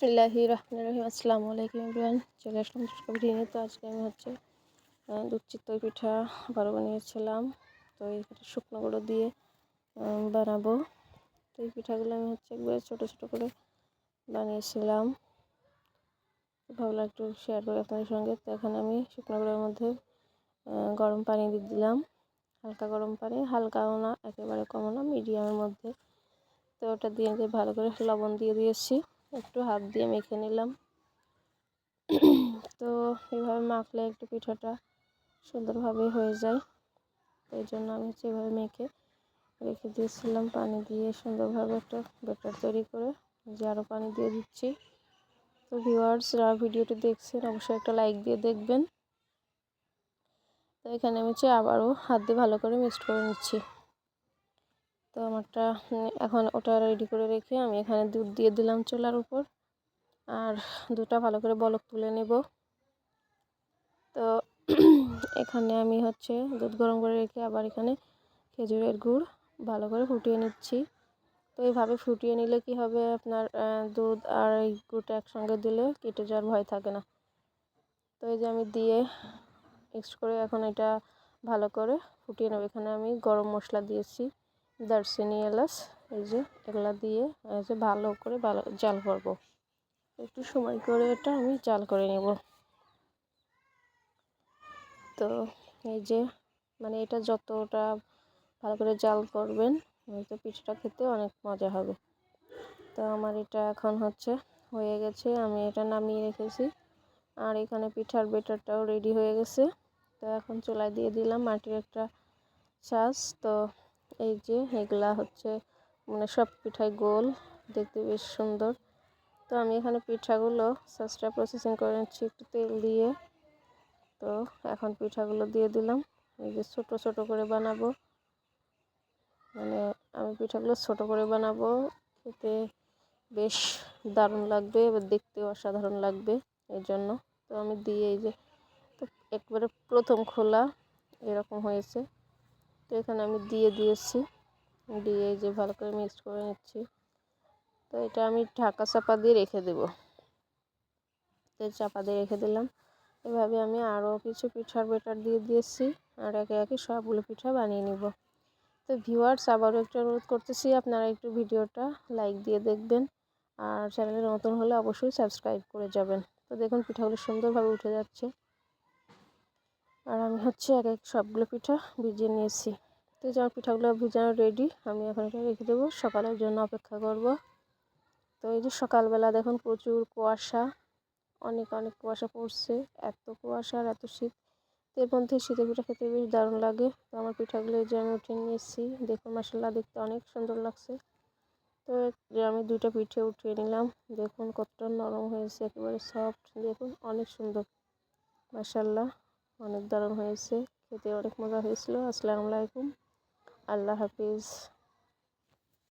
বিসমিল্লাহি রহমান রহিম। আসসালামু আলাইকুম ইব্রান চলে আসলাম ভিডিও তো আজকে আমি হচ্ছে দুধ চিতই পিঠা বারো বানিয়েছিলাম। তো এই শুকনো গুঁড়ো দিয়ে বানাবো। তো এই পিঠাগুলো আমি হচ্ছে একবারে ছোটো ছোটো করে বানিয়েছিলাম। ভাবলাম একটু শেয়ার করি আপনাদের সঙ্গে। তো এখানে আমি শুকনো গুঁড়োর মধ্যে গরম পানি দিয়ে দিলাম। হালকা গরম পানি, হালকাও না, একেবারে কমও না মিডিয়ামের মধ্যে। তো ওটা দিয়ে দিয়ে ভালো করে লবণ দিয়ে দিয়েছি। একটু হাত দিয়ে মেখে নিলাম। তো এভাবে মাখলে একটু পিঠাটা সুন্দরভাবে হয়ে যায়। এই জন্য আমি হচ্ছে এভাবে মেখে রেখে দিয়েছিলাম পানি দিয়ে সুন্দরভাবে একটা ব্যাটার তৈরি করে যে আরও পানি দিয়ে দিচ্ছি। তো ভিউয়ার্সরা ভিডিওটি দেখছেন, অবশ্যই একটা লাইক দিয়ে দেখবেন। তো এখানে আমি হচ্ছে আবারও হাত দিয়ে ভালো করে মিক্সড করে নিচ্ছি। তো আমারটা এখন ওটা রেডি করে রেখে আমি এখানে দুধ দিয়ে দিলাম চুলার উপর। আর দুধটা ভালো করে বলক তুলে নেব। তো এখানে আমি হচ্ছে দুধ গরম করে রেখে আবার এখানে খেজুরের গুড় ভালো করে ফুটিয়ে নিচ্ছি। তো এইভাবে ফুটিয়ে নিলে কি হবে? আপনার দুধ আর এই গুড়টা একসঙ্গে দিলে কেটে যাওয়ার ভয় থাকে না। তো এই যে আমি দিয়ে মিক্সড করে এখন এটা ভালো করে ফুটিয়ে নেব। এখানে আমি গরম মশলা দিয়েছি। দারচিনি, এলাচ, এই যে এগুলা দিয়ে যে ভালো করে ভালো জাল করব। একটু সময় করে এটা আমি জাল করে নেব। তো এই যে মানে এটা যতটা ভালো করে জাল করবেন তো পিঠাটা খেতে অনেক মজা হবে। তো আমার এটা এখন হচ্ছে হয়ে গেছে, আমি এটা নামিয়ে রেখেছি। আর এখানে পিঠার বেটারটাও রেডি হয়ে গেছে। তো এখন চুলায় দিয়ে দিলাম মাটির একটা ছাঁচ। তো এই যে এগুলা হচ্ছে মানে সব পিঠাই গোল, দেখতে বেশ সুন্দর। তো আমি এখানে পিঠাগুলো সাসটা প্রসেসিং করে নিচ্ছি একটু তেল দিয়ে। তো এখন পিঠাগুলো দিয়ে দিলাম। এই যে ছোটো ছোটো করে বানাবো। মানে আমি পিঠাগুলো ছোট করে বানাবো। খেতে বেশ দারুণ লাগবে, এবার দেখতেও অসাধারণ লাগবে এই জন্য। তো আমি দিয়ে এই যে, তো একবারে প্রথম খোলা, এরকম হয়েছে। তো এখানে আমি দিয়ে দিয়েছি। দিয়ে যে ভালো করে মিক্স করে নিচ্ছি। তো এটা আমি ঢাকা চাপা দিয়ে রেখে দেব। তো চাপা দিয়ে রেখে দিলাম। এভাবে আমি আরও কিছু পিঠার বেটার দিয়ে দিয়েছি। আর একে একে সবগুলো পিঠা বানিয়ে নিব। তো ভিউয়ার্স আবারও একটু অনুরোধ করতেছি, আপনারা একটু ভিডিওটা লাইক দিয়ে দেখবেন। আর চ্যানেলে নতুন হলে অবশ্যই সাবস্ক্রাইব করে যাবেন। তো দেখুন, পিঠাগুলো সুন্দরভাবে উঠে যাচ্ছে। আর আমি হচ্ছে এক এক সবগুলো পিঠা ভিজিয়ে নিয়েছি। তো যে আমার পিঠাগুলো ভিজানো রেডি আমি এখন এটা রেখে দেবো। সকালের জন্য অপেক্ষা করব। তো এই যে সকালবেলা দেখুন প্রচুর কুয়াশা, অনেক অনেক কুয়াশা পড়ছে, এত কুয়াশা আর এত শীত। এর মধ্যে শীতের পিঠা খেতে বেশ দারুণ লাগে। তো আমার পিঠাগুলো যে আমি উঠে নিয়েছি, দেখুন মাসাল্লাহ দেখতে অনেক সুন্দর লাগছে। তো যে আমি দুইটা পিঠে উঠিয়ে নিলাম, দেখুন কতটা নরম হয়েছে, একেবারে সফট দেখুন অনেক সুন্দর। মাসাল্লাহ অনেক দারুণ হয়েছে। খেতে অনেক মজা হয়েছিল। আসসালামু আলাইকুম। আল্লাহ হাফিজ।